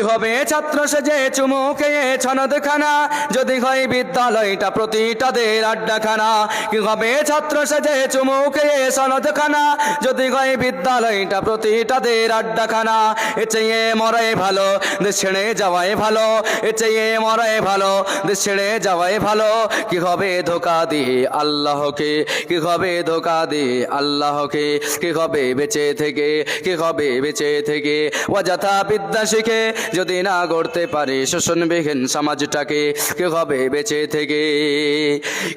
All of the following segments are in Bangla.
হবে? ছাত্র সেজে চুমু খেয়ে ছনদ যদি হয় বিদ্যালয়টা প্রতিটাদের আড্ডাখানা। কি হবে? ছাত্র সেজে চুমু খেয়ে সনদ যদি হয় বিদ্যালয়টা প্রতিটাদের আড্ডাখানা। এ চেয়ে মরাই ভালো, দেশ ছেড়ে যাওয়াই ভালো। এ চেয়ে মরাই ভালো, দেশ ছেড়ে যাওয়াই ভালো। কি হবে ধোকা দিয়ে আল্লাহকে? কি হবে ধোকা দিয়ে আল্লাহকে? কি হবে বেঁচে থেকে? কি হবে বেঁচে থেকে? অযথা বিদ্যা শিখে যদি না গড়তে পারে শোষণবিহীন সমাজটাকে। কি হবে বেঁচে থেকে?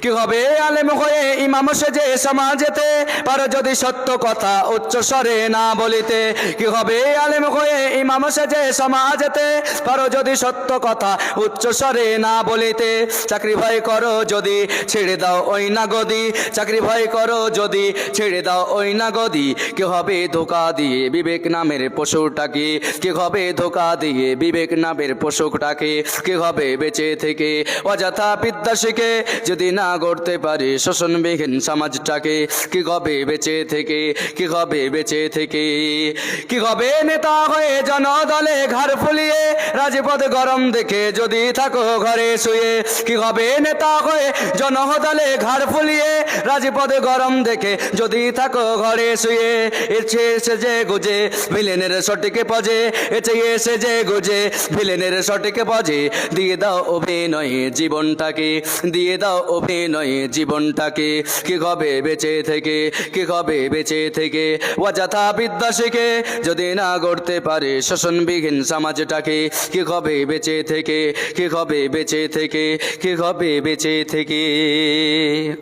কি হবে আলেম হয়ে ইমাম সেজে সমাজেতে? পারো যদি সত্য কথা উচ্চ স্বরে না বলিতে, কি হবে আলেম হয়ে ইমাম সেজে সমাজেতে? পারো যদি সত্য কথা উচ্চ স্বরে না বলিতে, চাকরি ভয় করো যদি, ছেড়ে দাও ওই না গদি চাকরি ভয় করো যদি, ছেড়ে দাও ওই না গদি কি হবে ধোকা দিয়ে বিবেক নামের পশুটাকে? কি হবে ধোকা দিয়ে বিবেক নামের পশুটাকে কি হবে বেঁচে থেকে অযথা বিদ্যা শিখে যদি না গড়তে পারে শোষণবিহীন সমাজটাকে কি হবে বেঁচে থেকে কি হবে বেঁচে থেকে? কি হবে নেতা হয়ে জনদলে ঘর ফুলিয়ে রাজপথ গরম দেখে যদি থাকো ঘরে শুয়ে কি হবে নেতা হয়ে জনদলে ঘর ফুলিয়ে রাজপথ গরম দেখে যদি থাকো ঘরে শুয়ে এসে এসে যে গুজে, ভিলেনের সঠিক পজে এসে এসে যে গুজে, ভিলেনের সঠিক পজে। দিয়ে দাও অভিনয়ে জীবনটাকে, দিয়ে দাও অভিনয়ে জীবনটাকে। কি হবে বেঁচে থেকে, কি হবে বেঁচে থেকে? অযথা বিদ্যা শিখে যদি না গড়তে পারে শোষণবিহীন সমাজটাকে, কি হবে বেঁচে থেকে, কি হবে বেঁচে থেকে, কি হবে বেঁচে থেকে?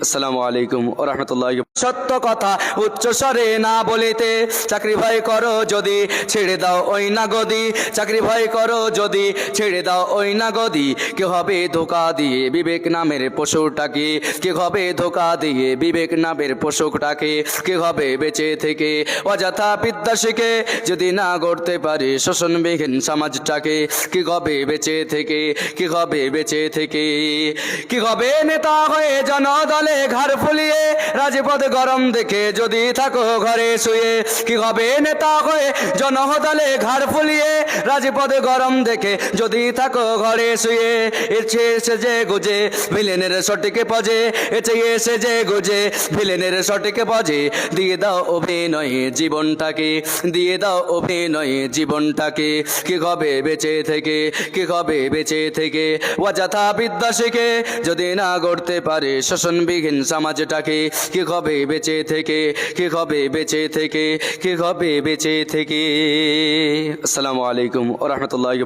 আসসালামু আলাইকুম। ও রহমতুল্লাহ সত্য কথা উচ্চ স্বরে না বলিতে চাকরি ভয় করো যদি, ছেড়ে দাও ওই না গদি চাকরি ভয় করো যদি, ছেড়ে দাও ওই না গদি কে হবে ধোকা দিয়ে বিবেক নামের পশুটাকে? কে হবে ধোকা দিয়ে বিবেক নামের পশুটাকে? কে হবে বেঁচে থেকে? অযথা বিদ্যা শিখে যদি না গড়তে পারে শোষণবিহীন সমাজটাকে, কি হবে বেঁচে থেকে? কি হবে বেঁচে থেকে? কি হবে নেতা হয়ে জনদলে ঘর ফুলিয়ে রাজপথ গরম দেখে যদি থাকো ঘরে শুয়ে, কি হবে নেতা হয়ে জনদলে ঘর ফুলিয়ে? রাজপথে গরম দেখে যদি থাকো ঘরে শুয়ে এছে এসে যে গুজে, ভিলেনের সঠিক পজে এছে এসে যে গুজে, ভিলেনের সঠিক পজে। দিয়ে দাও অভিনয়ে জীবনটাকে, দিয়ে দাও অভিনয়ে জীবনটাকে। কি হবে বেঁচে থেকে, কি হবে বেঁচে থেকে? অযথা বিদ্যা শিখে যদি না গড়তে পারে, শোষণবিহীন সমাজটাকে কি হবে বেঁচে থেকে, কি হবে বেঁচে থেকে, কি হবে বেঁচে থেকে? আসসালামু আলাইকুম ও